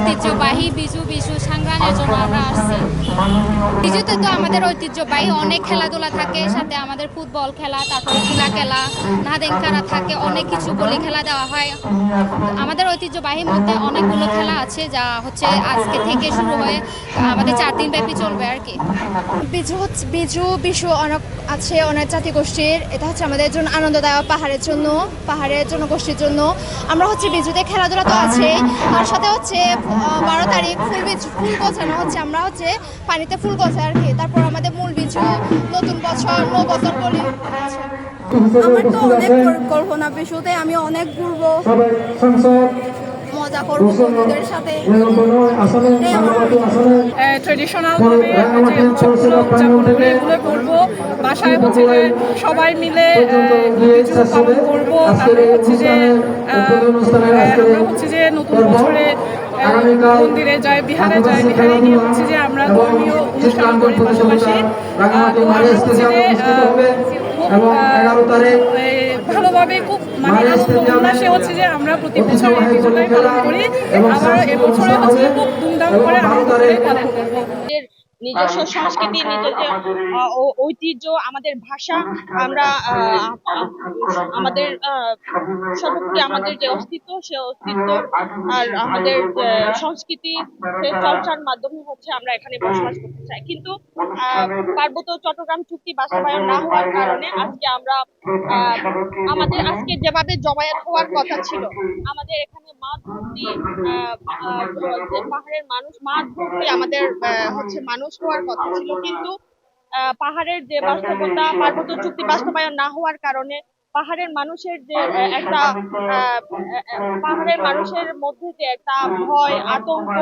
ঐতিহ্যবাহী বিজু বিজু সংগ্রামের জন্য আমরা আসছি। বিজুতে তো আমাদের ঐতিহ্যবাহী অনেক খেলাধুলা থাকে, সাথে আমাদের ফুটবল খেলা, তারপরে খেলা খেলা খেলা থাকে, অনেক কিছু বলি খেলা দেওয়া হয়। আমাদের ঐতিহ্যবাহীর মধ্যে অনেকগুলো খেলা আছে যা হচ্ছে আজকে থেকে শুরু হয়ে আমাদের চার দিন ব্যাপী চলবে আর কি। বিজু বিজু, বিশু, অনেক আছে অনেক জাতিগোষ্ঠীর। এটা হচ্ছে আমাদের জন্য আনন্দদায়ক পাহাড়ের জন্য পাহাড়ের জনগোষ্ঠীর জন্য। আমরা হচ্ছে বিজুতে খেলাধুলা তো আছে। তার সাথে হচ্ছে বারো তারিখ ফুল বিজু ফুল গোছানো হচ্ছে। আমরা হচ্ছে পানিতে ফুল গোছাই আর কি। তারপর আমাদের মূল বিজু নতুন বছর নবছর বলি। আছে। আমার তো অনেক পরিকল্পনা বিশুতে আমি অনেক ঘুরবো মজা করব বন্ধুদের সাথে আসলে আমাদের আসলে ট্রেডিশনাল ভাবে যে উৎসবগুলো উদযাপন করে এগুলো করব বাসায় হচ্ছে যে সবাই মিলে পালন করব তারপরে হচ্ছে যে আমরা হচ্ছে যে নতুন বছরে মন্দিরে যাই বিহারে যাই বিহারে গিয়ে হচ্ছে যে আমরা ধর্মীয় অনুষ্ঠান করি পাশাপাশি হচ্ছে যে খুব, ভালোভাবে খুব মানে উল্লাসে হচ্ছে যে আমরা প্রতি বছর এই পুজোটাই পালন করি। আবার এবছরে হচ্ছে খুব ধুমধাম করে আনন্দ করে পালন করব। নিজস্ব সংস্কৃতি নিজস্ব ঐতিহ্য আমাদের ভাষা আমরা আমাদের সর্বোপরি আমাদের যে অস্তিত্ব সে অস্তিত্ব আর আমাদের সংস্কৃতি চর্চার মাধ্যমে হচ্ছে আমরা এখানে বসবাস করতে চাই। কিন্তু পার্বত্য চট্টগ্রাম চুক্তি বাস্তবায়ন না হওয়ার কারণে আজকে আমরা আমাদের আজকে যেভাবে জমায়েত হওয়ার কথা ছিল আমাদের এখানে মাঠ ভর্তি পাহাড়ের মানুষ মাঠ ভর্তি আমাদের হচ্ছে মানুষ হওয়ার কথা। ছিল কিন্তু পাহাড়ের যে বাস্তবতা, পার্বত্য চুক্তি বাস্তবায়ন না হওয়ার কারণে পাহাড়ের মানুষের যে একটা পাহাড়ের মানুষের মধ্যে যে একটা ভয়, আতঙ্ক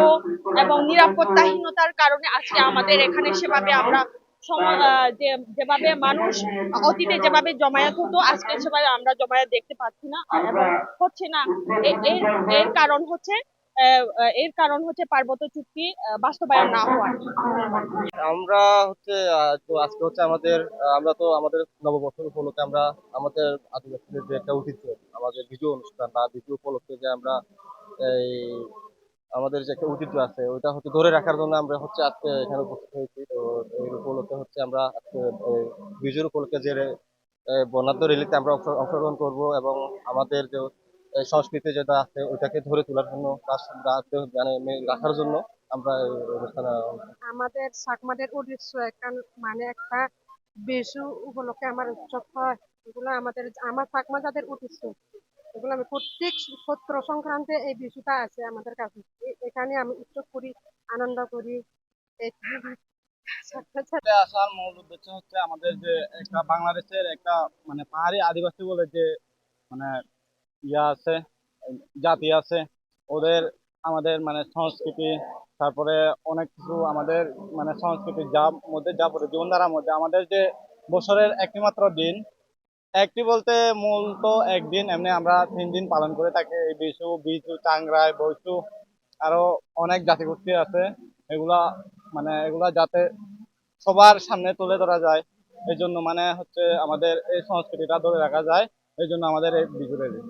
এবং নিরাপত্তাহীনতার কারণে আজকে আমাদের এখানে সেভাবে আমরা যেভাবে মানুষ অতীতে যেভাবে জমায়েত হতো, আজকে সেভাবে আমরা জমায়েত দেখতে পাচ্ছি না এবং হচ্ছে না। এর কারণ হচ্ছে এর কারণ হচ্ছে পার্বত্য চুক্তি বাস্তবায়ন না হওয়ার। আমরা হচ্ছে আজকে হচ্ছে আমাদের আমরা তো আমাদের নববর্ষ উপলক্ষে আমরা আমাদের আদিবাসীদের যে একটা ঐতিহ্য, আমাদের বিজু অনুষ্ঠান বা বিজু উপলক্ষে যে আমরা এই আমাদের যে একটা ঐতিহ্য আছে, ওইটা হচ্ছে ধরে রাখার জন্য আমরা হচ্ছে আজকে এখানে উপস্থিত হয়েছি। তো এই উপলক্ষে হচ্ছে আমরা আজকে বিজুর উপলক্ষে যে বর্ণাঢ্য রেলিতে আমরা অংশগ্রহণ করব এবং আমাদের যে সংস্কৃতি যেটা আছে ওইটাকে ধরে তোলার জন্য মানে রাখার জন্য আমরা এই আমাদের চাকমাদের উদ্দেশ্য একটা মানে একটা বিশু উপলক্ষে আমার উৎসব হয়। এগুলো আমাদের আমার চাকমা যাদের উদ্দেশ্য এগুলো আমি প্রত্যেক সত্র সংক্রান্তে এই বিশুটা আছে আমাদের কাছে। এখানে আমি উৎসব করি আনন্দ করি আসার মূল উদ্দেশ্য হচ্ছে আমাদের যে একটা বাংলাদেশের একটা মানে পাহাড়ি আদিবাসী বলে যে মানে ইয়া আছে, জাতি আছে, ওদের আমাদের মানে সংস্কৃতি, তারপরে অনেক কিছু আমাদের মানে সংস্কৃতি যা মধ্যে যা পড়ে, জীবনধারার মধ্যে আমাদের যে বছরের একটি মাত্র দিন, একটি বলতে মূলত একদিন, এমনি আমরা তিন দিন পালন করে থাকি। এই বিশু বিজু টাংরাই বৈশু, আরও অনেক জাতিগোষ্ঠী আছে। এগুলা মানে এগুলা যাতে সবার সামনে তুলে ধরা যায় এই জন্য মানে হচ্ছে আমাদের এই সংস্কৃতিটা ধরে রাখা যায় এই জন্য আমাদের এই বিজু রেলি